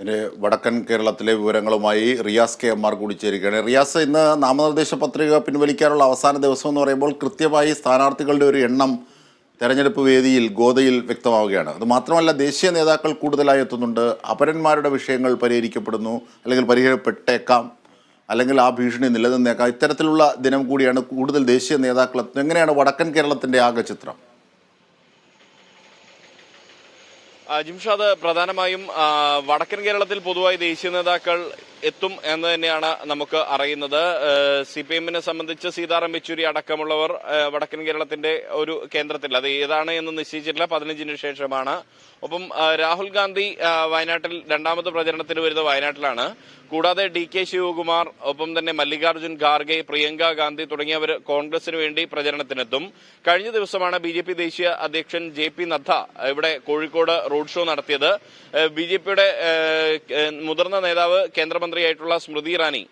ഇതിന് വടക്കൻ കേരളത്തിലെ വിവരങ്ങളുമായി റിയാസ് കെ എം ആർ കൂടി ചേരുകയാണ്. റിയാസ് ഇന്ന് നാമനിർദ്ദേശ പത്രിക പിൻവലിക്കാനുള്ള അവസാന ദിവസം എന്ന് പറയുമ്പോൾ കൃത്യമായി സ്ഥാനാർത്ഥികളുടെ ഒരു എണ്ണം തെരഞ്ഞെടുപ്പ് വേദിയിൽ ഗോതയിൽ വ്യക്തമാവുകയാണ്. അത് മാത്രമല്ല ദേശീയ നേതാക്കൾ കൂടുതലായി എത്തുന്നുണ്ട്. അപരന്മാരുടെ വിഷയങ്ങൾ പരിഹരിക്കപ്പെടുന്നു അല്ലെങ്കിൽ പരിഹരിക്കപ്പെട്ടേക്കാം അല്ലെങ്കിൽ ആ ഭീഷണി നിലനിന്നേക്കാം. ഇത്തരത്തിലുള്ള ദിനം കൂടിയാണ് കൂടുതൽ ദേശീയ നേതാക്കൾ എത്തുന്നത്. എങ്ങനെയാണ് വടക്കൻ കേരളത്തിന്റെ ആകെ ചിത്രം ആ, ജിംഷാദ് പ്രധാനമായും വടക്കൻ കേരളത്തിൽ പൊതുവായി ദേശീയ നേതാക്കൾ എത്തും എന്ന് തന്നെയാണ് നമുക്ക് അറിയുന്നത്. സി പി എമ്മിനെ സംബന്ധിച്ച് സീതാറാം യെച്ചൂരി അടക്കമുള്ളവർ വടക്കൻ കേരളത്തിന്റെ ഒരു കേന്ദ്രത്തിൽ. അത് ഏതാണ് എന്ന് നിശ്ചയിച്ചിട്ടില്ല. പതിനഞ്ചിന് ശേഷമാണ്. ഒപ്പം രാഹുൽ ഗാന്ധി വയനാട്ടിൽ രണ്ടാമത് പ്രചരണത്തിന് വരുന്നത് വയനാട്ടിലാണ്. കൂടാതെ ഡി കെ ശിവകുമാർ ഒപ്പം തന്നെ മല്ലികാർജുൻ ഖാർഗെ പ്രിയങ്ക ഗാന്ധി തുടങ്ങിയവർ കോൺഗ്രസിന് വേണ്ടി പ്രചരണത്തിനെത്തും. കഴിഞ്ഞ ദിവസമാണ് ബി ജെ പി ദേശീയ അധ്യക്ഷൻ ജെ പി നദ്ദ ഇവിടെ കോഴിക്കോട് റോഡ് ഷോ നടത്തിയത്. ബി ജെ പിയുടെ മുതിർന്ന നേതാവ് കേന്ദ്രമന്ത്രിയായിട്ടുള്ള സ്മൃതി ഇറാനി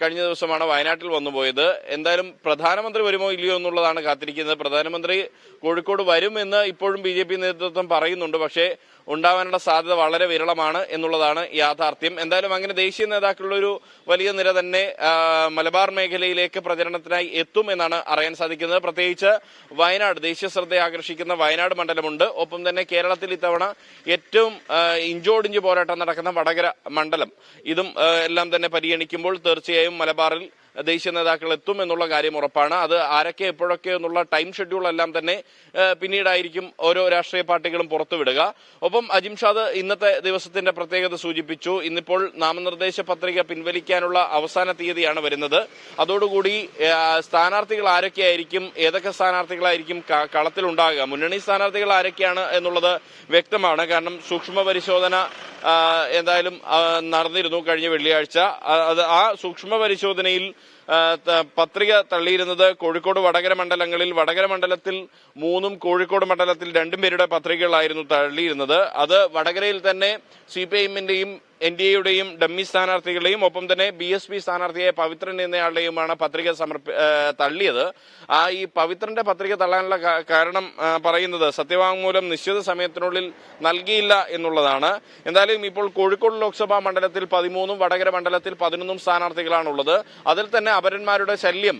കഴിഞ്ഞ ദിവസമാണ് വയനാട്ടിൽ വന്നുപോയത് എന്തായാലും പ്രധാനമന്ത്രി വരുമോ ഇല്ലയോ എന്നുള്ളതാണ് കാത്തിരിക്കുന്നത്. പ്രധാനമന്ത്രി കോഴിക്കോട് വരുമെന്ന് ഇപ്പോഴും ബി ജെ പി നേതൃത്വം പറയുന്നുണ്ട്. പക്ഷേ ഉണ്ടാവാനുള്ള സാധ്യത വളരെ വിരളമാണ് എന്നുള്ളതാണ് യാഥാർത്ഥ്യം. എന്തായാലും അങ്ങനെ ദേശീയ നേതാക്കളുടെ ഒരു വലിയ നിര തന്നെ മലബാർ മേഖലയിലേക്ക് പ്രചരണത്തിനായി എത്തും എന്നാണ് അറിയാൻ സാധിക്കുന്നത്. പ്രത്യേകിച്ച് വയനാട് ദേശീയ ശ്രദ്ധ ആകർഷിക്കുന്ന വയനാട് മണ്ഡലമുണ്ട്. ഒപ്പം തന്നെ കേരളത്തിൽ ഇത്തവണ ഏറ്റവും ഇഞ്ചോടിഞ്ച് പോരാട്ടം നടക്കുന്ന വടകര മണ്ഡലം. ഇതും എല്ലാം തന്നെ പരിഗണിക്കുമ്പോൾ തീർച്ചയായും മലബാറിൽ ദേശീയ നേതാക്കൾ എത്തും എന്നുള്ള കാര്യം ഉറപ്പാണ്. അത് ആരൊക്കെ എപ്പോഴൊക്കെ എന്നുള്ള ടൈം ഷെഡ്യൂൾ എല്ലാം തന്നെ പിന്നീടായിരിക്കും ഓരോ രാഷ്ട്രീയ പാർട്ടികളും പുറത്തുവിടുക. ഒപ്പം അജിംഷാദ് ഇന്നത്തെ ദിവസത്തിന്റെ പ്രത്യേകത സൂചിപ്പിച്ചു. ഇന്നിപ്പോൾ നാമനിർദ്ദേശ പത്രിക പിൻവലിക്കാനുള്ള അവസാന തീയതിയാണ് വരുന്നത്. അതോടുകൂടി സ്ഥാനാർത്ഥികൾ ആരൊക്കെയായിരിക്കും ഏതൊക്കെ സ്ഥാനാർത്ഥികളായിരിക്കും കളത്തിലുണ്ടാകുക മുന്നണി സ്ഥാനാർത്ഥികൾ ആരൊക്കെയാണ് എന്നുള്ളത് വ്യക്തമാണ്. കാരണം സൂക്ഷ്മ പരിശോധന എന്തായാലും നടന്നിരുന്നു കഴിഞ്ഞ വെള്ളിയാഴ്ച. ആ, സൂക്ഷ്മ പരിശോധനയിൽ പത്രിക തള്ളിയിരുന്നത് കോഴിക്കോട് വടകര മണ്ഡലങ്ങളിൽ വടകര മണ്ഡലത്തിൽ മൂന്നും കോഴിക്കോട് മണ്ഡലത്തിൽ രണ്ടും പേരുടെ പത്രികകളായിരുന്നു തള്ളിയിരുന്നത്. അത് വടകരയിൽ തന്നെ സി പി ഐഎമ്മിന്റെയും എൻ ഡി എയുടെയും ഡമ്മി സ്ഥാനാർത്ഥികളുടെയും ഒപ്പം തന്നെ ബി എസ് പി സ്ഥാനാർത്ഥിയായ പവിത്രൻ എന്നയാളുടെയുമാണ് പത്രിക സമർപ്പി തള്ളിയത്. ആ ഈ പവിത്രന്റെ പത്രിക തള്ളാനുള്ള കാരണം പറയുന്നത് സത്യവാങ്മൂലം നിശ്ചിത സമയത്തിനുള്ളിൽ നൽകിയില്ല എന്നുള്ളതാണ്. എന്തായാലും ഇപ്പോൾ കോഴിക്കോട് ലോക്സഭാ മണ്ഡലത്തിൽ പതിമൂന്നും വടകര മണ്ഡലത്തിൽ പതിനൊന്നും സ്ഥാനാർത്ഥികളാണുള്ളത്. അതിൽ തന്നെ അപരന്മാരുടെ ശല്യം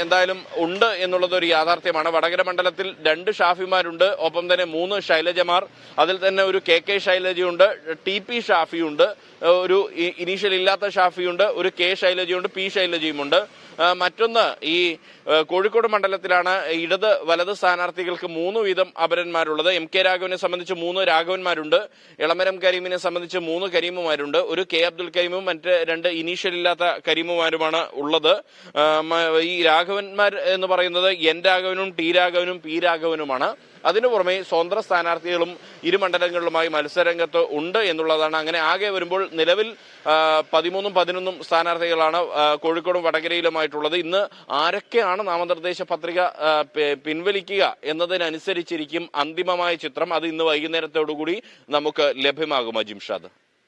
എന്തായാലും ഉണ്ട് എന്നുള്ളത് ഒരു യാഥാർത്ഥ്യമാണ്. വടകര മണ്ഡലത്തിൽ രണ്ട് ഷാഫിമാരുണ്ട്. ഒപ്പം തന്നെ മൂന്ന് ശൈലജമാർ. അതിൽ തന്നെ ഒരു കെ കെ ശൈലജയുണ്ട്. ടി പി ഷാഫിയുണ്ട്. ഒരു ഇനീഷ്യൽ ഇല്ലാത്ത ഷാഫിയുണ്ട്. ഒരു കെ ശൈലജയുണ്ട്. പി ശൈലജയുമുണ്ട്. മറ്റൊന്ന് ഈ കോഴിക്കോട് മണ്ഡലത്തിലാണ് ഇടത് വലത് സ്ഥാനാർത്ഥികൾക്ക് മൂന്ന് വീതം അപരന്മാരുള്ളത്. എം കെ രാഘവനെ സംബന്ധിച്ച് മൂന്ന് രാഘവന്മാരുണ്ട്. ഇളമരം കരീമിനെ സംബന്ധിച്ച് മൂന്ന് കരീമുമാരുണ്ട്. ഒരു കെ അബ്ദുൽ കരീമും മറ്റ് രണ്ട് ഇനീഷ്യൽ ഇല്ലാത്ത കരീമുമാരുമാണ് ഉള്ളത്. ഈ രാഘവന്മാർ എന്ന് പറയുന്നത് എൻ രാഘവനും ടി രാഘവനും പി രാഘവനുമാണ്. അതിനു പുറമെ സ്വതന്ത്ര സ്ഥാനാർത്ഥികളും ഇരു മണ്ഡലങ്ങളിലുമായി മത്സരരംഗത്ത് ഉണ്ട് എന്നുള്ളതാണ്. അങ്ങനെ ആകെ വരുമ്പോൾ നിലവിൽ പതിമൂന്നും പതിനൊന്നും സ്ഥാനാർത്ഥികളാണ് കോഴിക്കോടും വടകരയിലുമായിട്ടുള്ളത്. ഇന്ന് ആരൊക്കെയാണ് നാമനിർദ്ദേശ പത്രിക പിൻവലിക്കുക എന്നതിനനുസരിച്ചിരിക്കും അന്തിമമായ ചിത്രം. അത് ഇന്ന് വൈകുന്നേരത്തോടുകൂടി നമുക്ക് ലഭ്യമാകും അജിംഷാദ്.